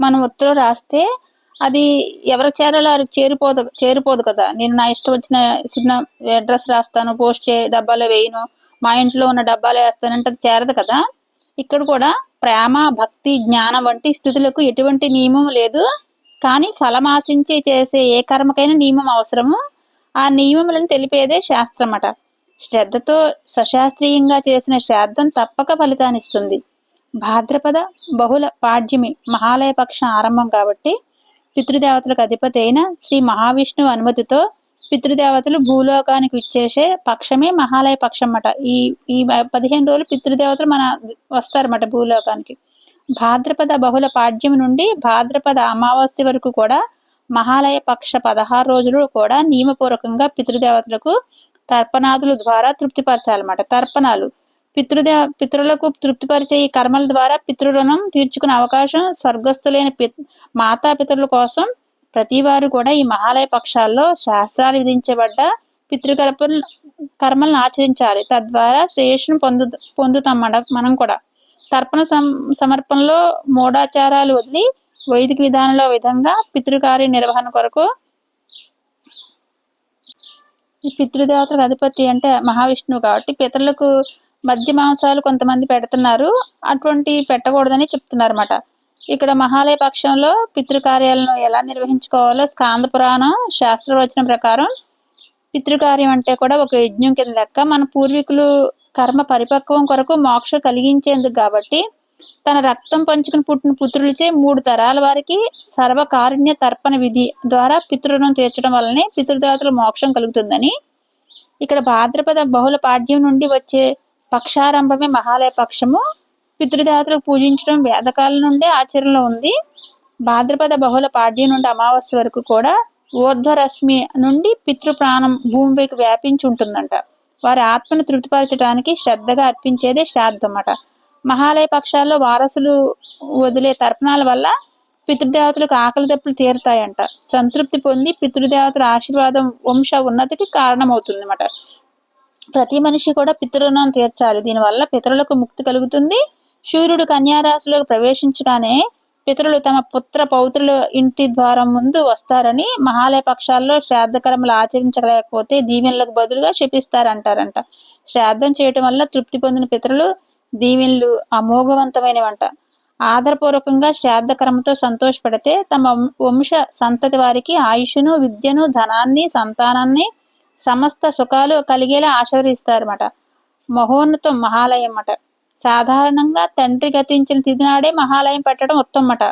మనం ఉత్తరం రాస్తే అది ఎవరి చేరాలో వారికి చేరిపోదు చేరిపోదు కదా. నేను నా ఇష్టం వచ్చిన చిన్న అడ్రస్ రాస్తాను పోస్ట్ చే డబ్బాలో వేయను మా ఇంట్లో ఉన్న డబ్బాలో వేస్తానంటే అది చేరదు కదా. ఇక్కడ కూడా ప్రేమ భక్తి జ్ఞానం వంటి స్థితులకు ఎటువంటి నియమం లేదు. కానీ ఫలం ఆశించి చేసే ఏ కర్మకైనా నియమం అవసరము. ఆ నియమములను తెలిపేదే శాస్త్రం అట శ్రద్ధతో సశాస్త్రీయంగా చేసిన శ్రాద్ధం తప్పక ఫలితాన్నిస్తుంది భాద్రపద బహుళ పాడ్యమి మహాలయ పక్షం ఆరంభం కాబట్టి పితృదేవతలకు అధిపతి అయిన శ్రీ మహావిష్ణువు అనుమతితో పితృదేవతలు భూలోకానికి ఇచ్చేసే పక్షమే మహాలయ పక్షం అన్నమాట ఈ ఈ పదిహేను రోజులు పితృదేవతలు మన వస్తారన్నమాట భూలోకానికి. భాద్రపద బహుళ పాడ్యం నుండి భాద్రపద అమావాస్య వరకు కూడా మహాలయ పక్ష పదహారు రోజులు కూడా నియమపూర్వకంగా పితృదేవతలకు తర్పణాదుల ద్వారా తృప్తిపరచాలన్నమాట. తర్పణాలు. పితృదే పితృలకు తృప్తిపరిచే ఈ కర్మల ద్వారా పితృరుణం తీర్చుకునే అవకాశం స్వర్గస్థులైన పి మాతాపితరుల కోసం ప్రతి వారు కూడా ఈ మహాలయ పక్షాల్లో శాస్త్రాలు విధించబడ్డ పితృకల్ప కర్మలను ఆచరించాలి. తద్వారా శ్రేయస్సును పొందు పొందుతాం మనం కూడా. తర్పణ సం సమర్పణలో మూఢాచారాలు వదిలి వైదిక విధానంలో విధంగా పితృకార్య నిర్వహణ కొరకు ఈ పితృదేవతలకు అధిపతి అంటే మహావిష్ణువు కాబట్టి పితరులకు మధ్య మాంసాలు కొంతమంది పెడుతున్నారు. అటువంటి పెట్టకూడదని చెప్తున్నారు ఇక్కడ మహాలయ పక్షంలో పితృకార్యాలను ఎలా నిర్వహించుకోవాలో స్కాంద పురాణం శాస్త్రవచనం ప్రకారం పితృకార్యం అంటే కూడా ఒక యజ్ఞం కింద లెక్క. మన పూర్వీకులు కర్మ పరిపక్వం కొరకు మోక్ష కలిగించేందుకు కాబట్టి తన రక్తం పంచుకుని పుట్టిన పుత్రులచే మూడు తరాల వారికి సర్వకారుణ్య తర్పణ విధి ద్వారా పితృణం తీర్చడం వల్లనే పితృదేవతలు మోక్షం కలుగుతుందని. ఇక్కడ భాద్రపద బహుళ పాడ్యం నుండి వచ్చే పక్షారంభమే మహాలయ పక్షము. పితృదేవతలకు పూజించడం వేదకాలం నుండే ఆచరణలో ఉంది. భాద్రపద బహుళ పాడ్యం నుండి అమావాస్య వరకు కూడా ఊర్ధ్వరశ్మి నుండి పితృ ప్రాణం భూమిపైకి వ్యాపించి ఉంటుందంట. వారి ఆత్మను తృప్తిపరచడానికి శ్రద్ధగా అర్పించేదే శ్రాద్ధం అన్నమాట మహాలయ పక్షాల్లో వారసులు వదిలే తర్పణాల వల్ల పితృదేవతలకు ఆకలి దెబ్బలు తీరుతాయంట. సంతృప్తి పొంది పితృదేవతల ఆశీర్వాదం వంశ ఉన్నతికి కారణమవుతుంది అన్నమాట ప్రతి మనిషి కూడా పితృణం తీర్చాలి. దీనివల్ల పితరులకు ముక్తి కలుగుతుంది. సూర్యుడు కన్యారాశిలోకి ప్రవేశించగానే పితరులు తమ పుత్ర పౌత్రుల ఇంటి ద్వారం ముందు వస్తారని మహాలయ పక్షాల్లో శ్రాద్ధకర్మలు ఆచరించలేకపోతే దీవెనలకు బదులుగా శపిస్తారంటారంట. శ్రాద్ధం చేయటం వల్ల తృప్తి పొందిన పితరులు దీవెనలు అమోఘవంతమైనవంట. ఆధారపూర్వకంగా శ్రాద్ధకర్మతో సంతోషపడితే తమ వంశ సంతతి వారికి ఆయుషును విద్యను ధనాన్ని సంతానాన్ని సమస్త సుఖాలు కలిగేలా ఆశీర్వదిస్తారన్నమాట. మహోన్నతం మహాలయం అన్నమాట సాధారణంగా తండ్రి గతించిన తిథి నాడే మహాలయం పెట్టడం ఉత్తమట